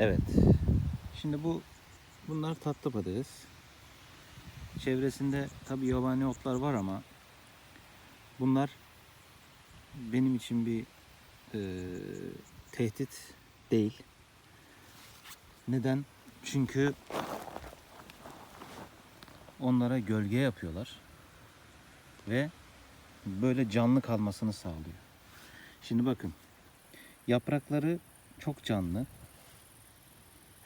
Evet. Şimdi bu bunlar tatlı patates. Çevresinde tabi yabani otlar var ama bunlar benim için bir e, tehdit değil. Neden? Çünkü onlara gölge yapıyorlar ve böyle canlı kalmasını sağlıyor. Şimdi bakın yaprakları çok canlı.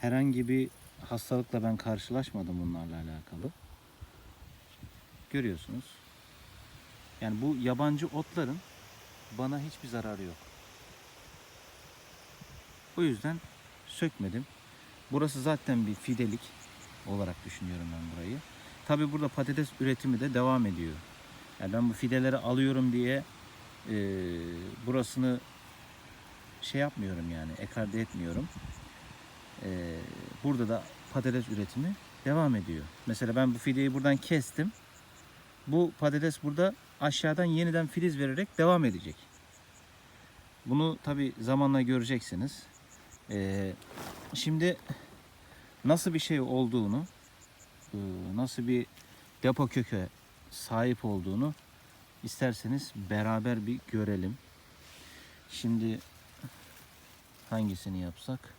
Herhangi bir hastalıkla ben karşılaşmadım bunlarla alakalı. Görüyorsunuz. Yani bu yabancı otların bana hiçbir zararı yok. O yüzden sökmedim. Burası zaten bir fidelik olarak düşünüyorum ben burayı. Tabi burada patates üretimi de devam ediyor. Yani ben bu fideleri alıyorum diye e, burasını şey yapmıyorum yani ekarte etmiyorum. E, burada da patates üretimi devam ediyor. Mesela ben bu fideyi buradan kestim. Bu patates burada aşağıdan yeniden filiz vererek devam edecek. Bunu tabi zamanla göreceksiniz. E, şimdi nasıl bir şey olduğunu, e, nasıl bir depo köke sahip olduğunu isterseniz beraber bir görelim. Şimdi hangisini yapsak?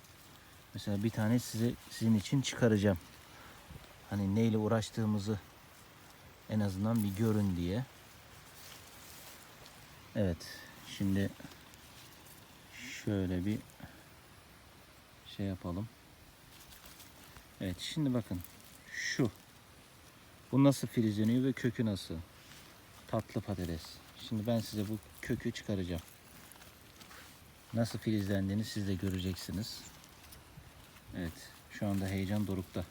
Mesela bir tane size sizin için çıkaracağım. Hani neyle uğraştığımızı en azından bir görün diye. Evet. Şimdi şöyle bir şey yapalım. Evet şimdi bakın şu. Bu nasıl filizleniyor ve kökü nasıl? Tatlı patates. Şimdi ben size bu kökü çıkaracağım. Nasıl filizlendiğini siz de göreceksiniz. Evet şu anda heyecan dorukta.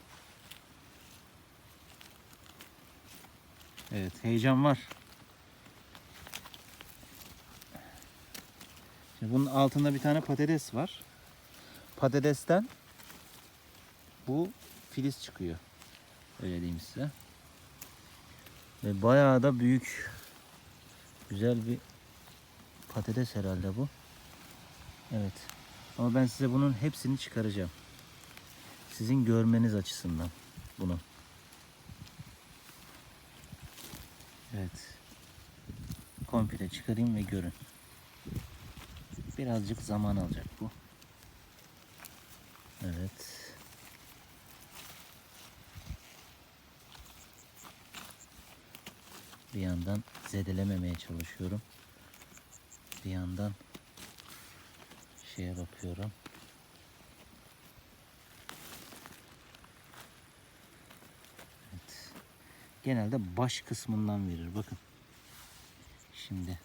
Evet heyecan var. Şimdi bunun altında bir tane patates var. Patatesten bu filiz çıkıyor. Öyle diyeyim size. Ve bayağı da büyük güzel bir patates herhalde bu. Evet. Ama ben size bunun hepsini çıkaracağım. Sizin görmeniz açısından bunu. Evet. Komple çıkarayım ve görün. Birazcık zaman alacak bu. Evet. Bir yandan zedelememeye çalışıyorum. Bir yandan şeye bakıyorum. Evet. Genelde baş kısmından verir. Bakın. Şimdi.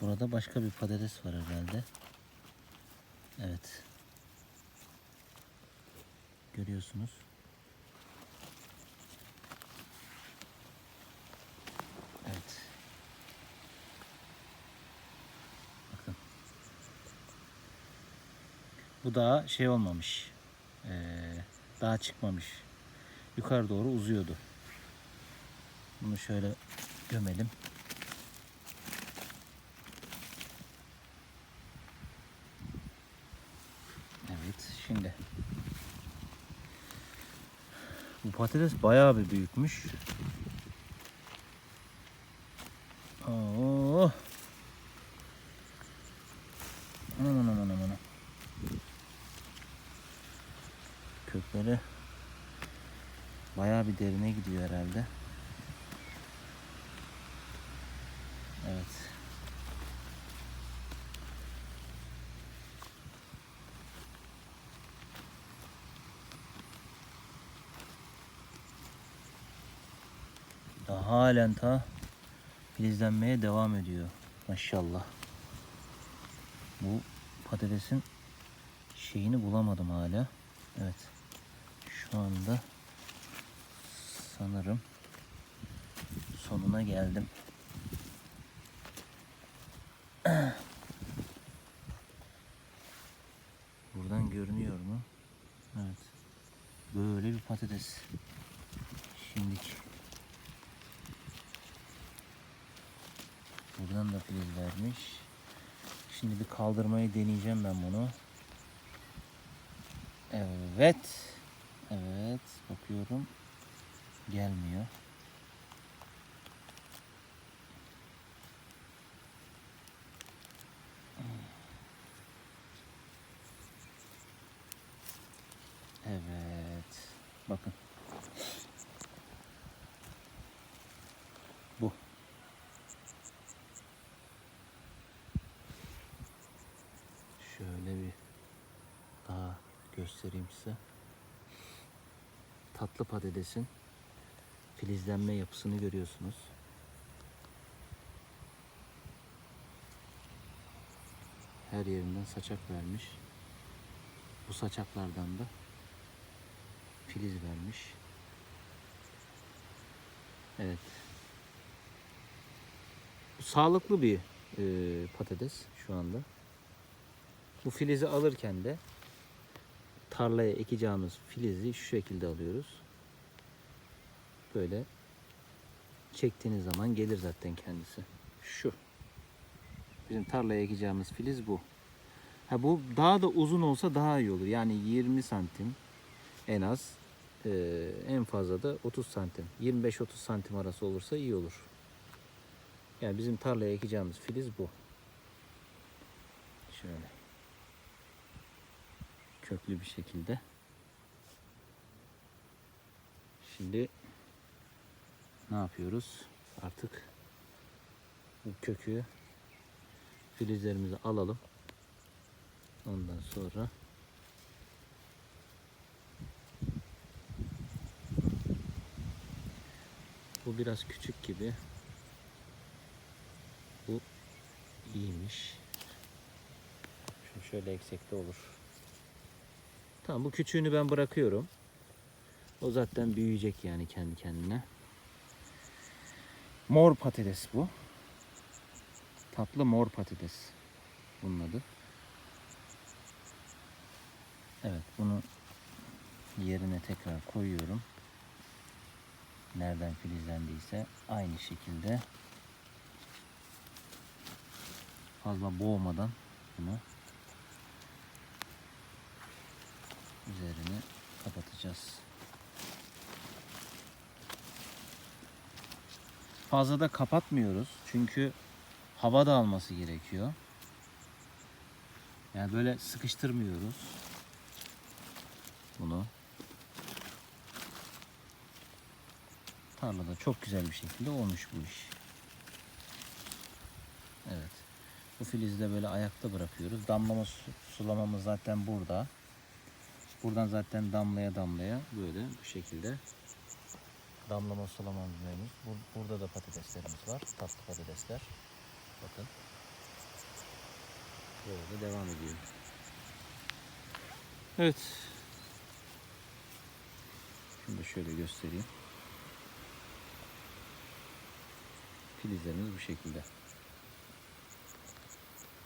Burada başka bir patates var herhalde. Evet. Görüyorsunuz. Evet. Bakın. Bu daha şey olmamış. Ee, daha çıkmamış. Yukarı doğru uzuyordu. Bunu şöyle gömelim. Evet, şimdi bu patates bayağı bir büyükmüş. Oo. Aman aman aman aman. Kökleri bayağı bir derine gidiyor herhalde. Evet. Daha halen ta filizlenmeye devam ediyor. Maşallah. Bu patatesin şeyini bulamadım hala. Evet. Şu anda sanırım sonuna geldim. Buradan görünüyor mu? Evet. Böyle bir patates. Şimdiki. Buradan da filiz vermiş. Şimdi bir kaldırmayı deneyeceğim ben bunu. Evet. Evet. Bakıyorum. Gelmiyor. Evet. Bakın. Bu. Şöyle bir daha göstereyim size. Tatlı patatesin filizlenme yapısını görüyorsunuz. Her yerinden saçak vermiş. Bu saçaklardan da filiz vermiş. Evet. Bu sağlıklı bir e, patates şu anda. Bu filizi alırken de tarlaya ekeceğimiz filizi şu şekilde alıyoruz. Böyle çektiğiniz zaman gelir zaten kendisi. Şu. Bizim tarlaya ekeceğimiz filiz bu. Ha bu daha da uzun olsa daha iyi olur. Yani 20 santim en az Ee, en fazla da 30 santim. 25-30 santim arası olursa iyi olur. Yani bizim tarlaya ekeceğimiz filiz bu. Şöyle. Köklü bir şekilde. Şimdi ne yapıyoruz? Artık bu kökü filizlerimizi alalım. Ondan sonra bu biraz küçük gibi. Bu iyiymiş. Şu şöyle eksekte olur. Tamam bu küçüğünü ben bırakıyorum. O zaten büyüyecek yani kendi kendine. Mor patates bu. Tatlı mor patates. Bunun adı. Evet bunu yerine tekrar koyuyorum. Nereden filizlendiyse aynı şekilde fazla boğmadan bunu üzerini kapatacağız. Fazla da kapatmıyoruz çünkü hava da alması gerekiyor. Yani böyle sıkıştırmıyoruz bunu. Tarlada çok güzel bir şekilde olmuş bu iş. Evet. Bu filizi de böyle ayakta bırakıyoruz. Damlama su- sulamamız zaten burada. Buradan zaten damlaya damlaya böyle bu şekilde damlama. Bur- Burada da patateslerimiz var. Tatlı patatesler. Bakın. Böyle devam ediyor. Evet. Şimdi şöyle göstereyim. Filizlerimiz bu şekilde.